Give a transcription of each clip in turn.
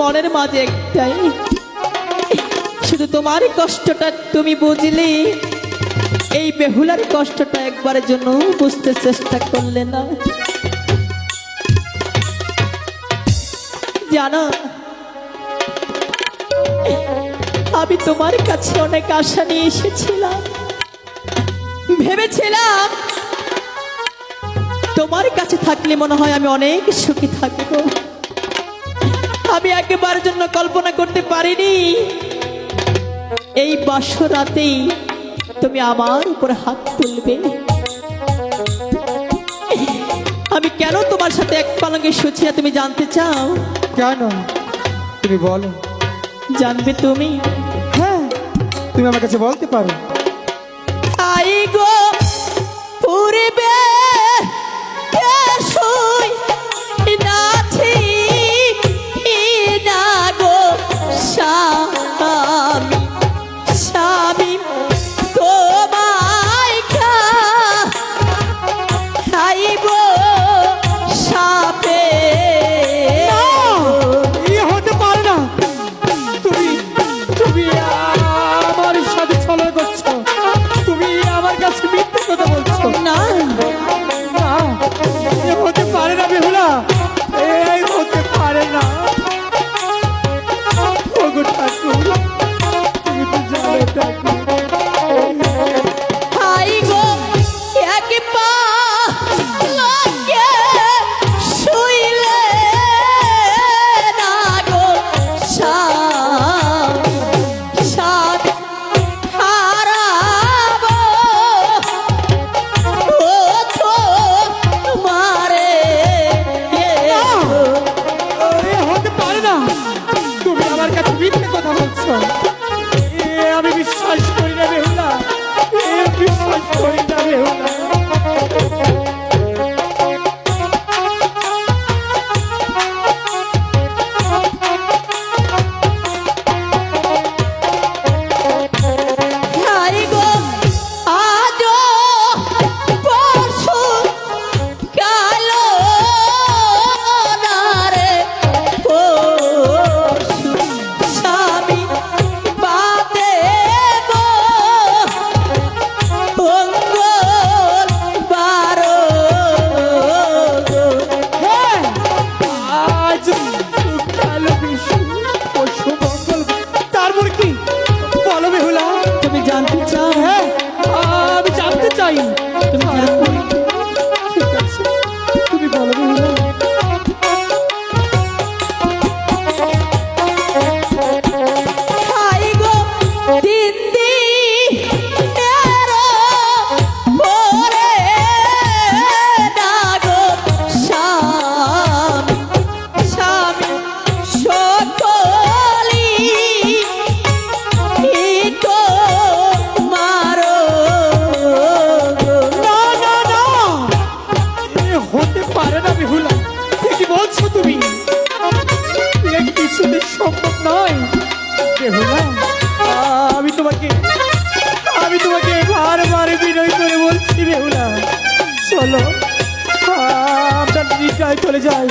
মনের মাঝে একটাই। শুধু তোমার কষ্টটা তুমি বুঝলে। এই বেহুলার কষ্টটা একবারের জন্য বুঝতে চেষ্টা করলে না। জানো, আমি তোমার কাছে অনেক আশা নিয়ে এসেছিলাম। ভেবেছিলাম তোমার কাছে থাকলে মনে হয় আমি অনেক সুখী থাকব। আমি একেবারের জন্য কল্পনা করতে পারিনি। এই বাসরাতেই তুমি আমার উপর হাত তুলবে। আমি কেন তোমার সাথে এক পালঙ্গে শুছি না তুমি জানতে চাও? কেন? তুমি বলো। জানবে তুমি। হ্যাঁ তুমি আমার কাছে বলতে পারো। কথা বলছো আমি বিশ্বাস করি না বেহুলা। বিশ্বাস করি না বেহুলা। সম্ভব কেহ না আমি তোমাকে আমি তোমাকে বারবার বিনয় করে বলছি রেহুলা চলো, আমরা নিকায় চলে যাই।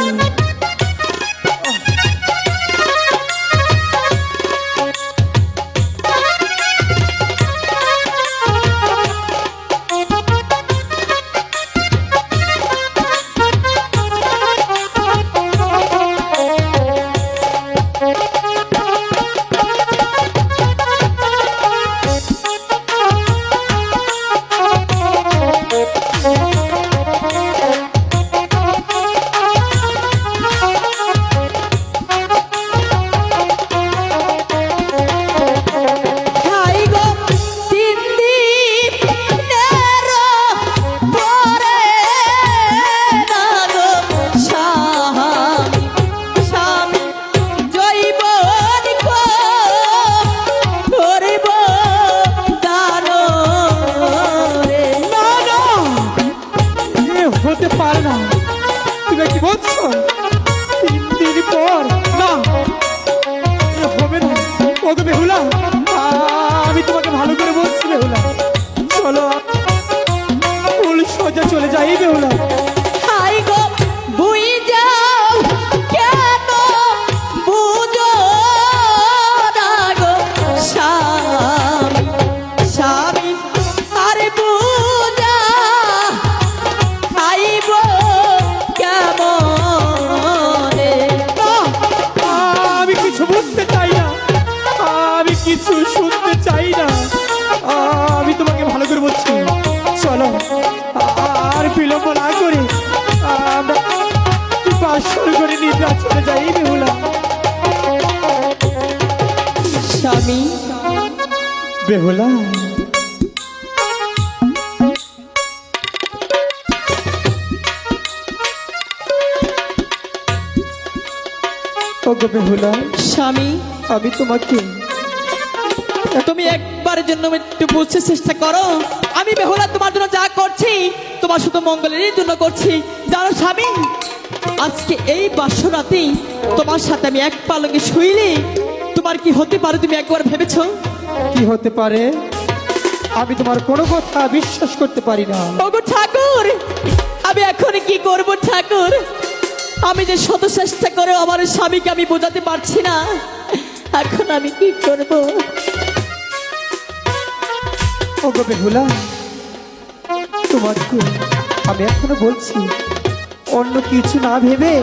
তিন দিন পর না হবে না। ও তো বেহুলা চলে যাই বেহুলা। স্বামী বেহুলা বেহুলা স্বামী। আমি তোমাকে তুমি একবারের জন্য একটু বুঝতে চেষ্টা করো। আমি বেহুলা তোমার জন্য যা করছি তোমার শুধু মঙ্গলেরই জন্য করছি। জানো স্বামী আজকে এই বাসরাতেই তোমার সাথে আমি এক পালঙ্গে শুইলে তোমার কি হতে পারে তুমি একবার ভেবেছো? কি হতে পারে? আমি তোমার কোনো কথা বিশ্বাস করতে পারি না। ওগো ঠাকুর আমি এখন কি করব ঠাকুর? আমি যে শত চেষ্টা করে আমার স্বামীকে আমি বোঝাতে পারছি না। এখন আমি কি করব? ওগো বেহুলা তোমাকে আমি এখনও বলছি? অন্য কিছু না ভেবে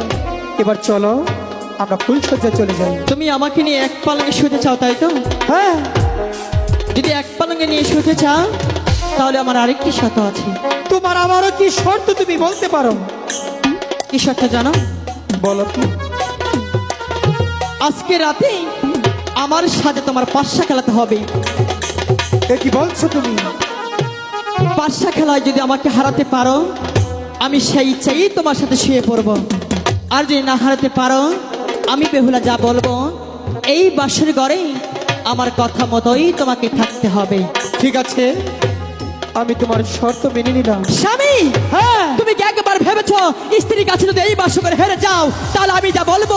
এবার চলো আমরা ফুল সজ্জা চলে যাই। তুমি আমাকে নিয়ে এক পালঙ্গে শুতে চাও তাই তো? হ্যাঁ। যদি এক পালঙ্গে নিয়ে শুতে চাও তাহলে আমার আরেকটি শর্ত আছে। তোমার আমারও কি শর্ত তুমি বলতে পারো? কি শর্ত জানো? বলো কি? আজকে রাতে আমার সাথে তোমার পাশা খেলাতে হবে। কি বলছো তুমি? পাশা খেলায় যদি আমাকে হারাতে পারো আমি সেই ইচ্ছাই তোমার সাথে শুয়ে পড়ব। আর যদি না হারাতে পারো আমি বেহুলা যা বলব এই বাসের ঘরে আমার কথা মতোই তোমাকে থাকতে হবে। ঠিক আছে আমি তোমার শর্ত মেনে নিলাম। স্বামী হ্যাঁ। তুমি কি একবার ভেবেছো স্ত্রীর কাছে যদি এই বাসকে হেরে যাও তাহলে আমি যা বলব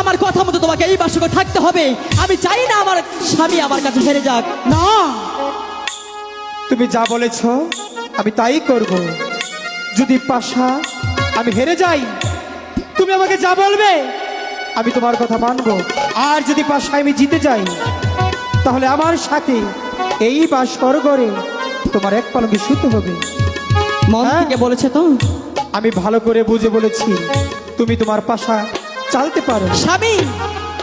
আমার কথা মতো তোমাকে এই বাসকে থাকতে হবে। আমি চাই না আমার স্বামী আমার কাছে হেরে যাক। না। তুমি যা বলেছ আমি তাই করব। যদি পাশা আমি হেরে যাই। তুমি আমাকে যা বলবে আমি তোমার কথা মানবো। আর যদি পাশা আমি জিতে যাই তাহলে আমার সাথে এই বা স্বর্গরে তোমার এক পালকে শুতে হবে। মন হ্যাঁ। থেকে বলেছে তো? আমি ভালো করে বুঝে বলেছি তুমি তোমার পাশা চালতে পারো। স্বামী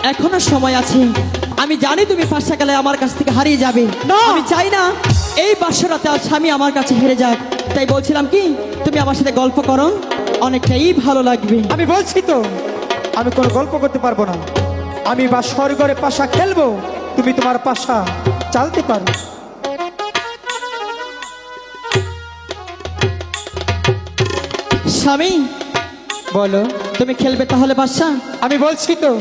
এখনও সময় আছে। আমি জানি তুমি গেলে আমার কাছ থেকে হারিয়ে যাবে। না। আমি চাই না এই বাসরাতে আর স্বামী আমার কাছে হেরে যাক। তাই বলছিলাম কি তুমি আমার সাথে গল্প করো অনেকটাই ভালো লাগবে। আমি বলছি তো আমি কোনো গল্প করতে পারব না। আমি বা স্বর্গরে পাশা খেলব তুমি তোমার পাশা চালতে পারো। স্বামী বলো। তুমি খেলবে তাহলে বাসা আমি বলছি তো